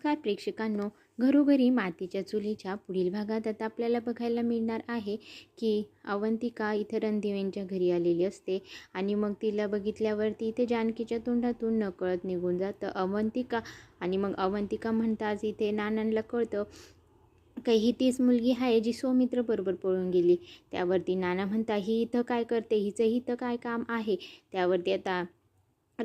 नमस्कार प्रेक्षकांनो. घरोघरी मातीच्या चुलीच्या पुढील भागात आता आपल्याला बघायला मिळणार आहे की अवंतिका इथं रणदिवेंच्या घरी आलेली असते आणि मग तिला बघितल्यावरती इथे जानकीच्या तोंडातून नकळत निघून जातं अवंतिका. आणि मग अवंतिका म्हणताच इथे नानांना कळतं काही ही तीच मुलगी आहे जी सौमित्र बरोबर पळून गेली. त्यावरती नाना म्हणता ही इथं काय करते? हिचं इथं काय काम आहे? त्यावरती आता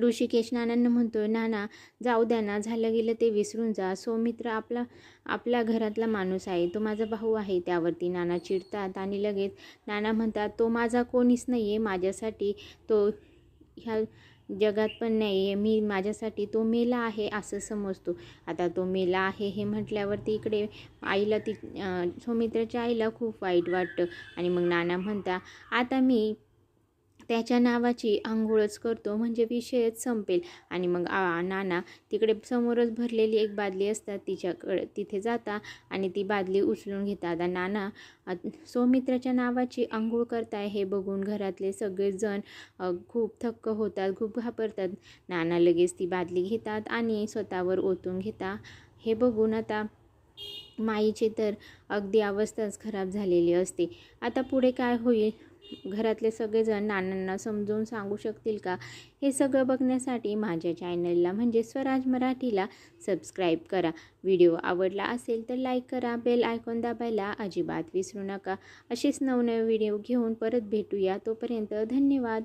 ऋषिकेश नानांना म्हणतो नाना जाऊ द्या ना झालं गेलं ते विसरून जा. सौमित्र आपला आपल्या घरातला माणूस आहे. तो माझा भाऊ आहे त्यावरती. नाना चिडतात आणि लगेच नाना म्हणतात तो माझा कोणीच नाही आहे माझ्यासाठी. तो ह्या जगात पण नाही आहे मी माझ्यासाठी तो मेला आहे असं समजतो. आता तो मेला आहे हे म्हटल्यावरती इकडे आईला ती सौमित्राच्या आईला खूप वाईट वाटतं. आणि मग नाना म्हणता आता मी त्याच्या नावाची आंघोळच करतो म्हणजे विषयच संपेल. आणि मग आ नाना तिकडे समोरच भरलेली एक बादली असतात तिच्याकडे तिथे जाता आणि ती बादली उचलून घेतात. नाना सौमित्राच्या नावाची आंघोळ करताय हे बघून घरातले सगळेजण खूप थक्क होतात खूप घाबरतात. नाना लगेच ती बादली घेतात आणि स्वतःवर ओतून घेता. हे बघून आता माईची तर अगदी अवस्थाच खराब झालेली असते. आता पुढे काय होईल? घरातले सगळेजण नानांना समजवून सांगू शकतील का? हे सगळं बघण्यासाठी माझ्या चॅनलला म्हणजे स्वराज मराठीला सबस्क्राईब करा. व्हिडिओ आवडला असेल तर लाईक करा. बेल आयकॉन दाबायला अजिबात विसरू नका. असेच नवनवे व्हिडिओ घेऊन परत भेटूया. तोपर्यंत धन्यवाद.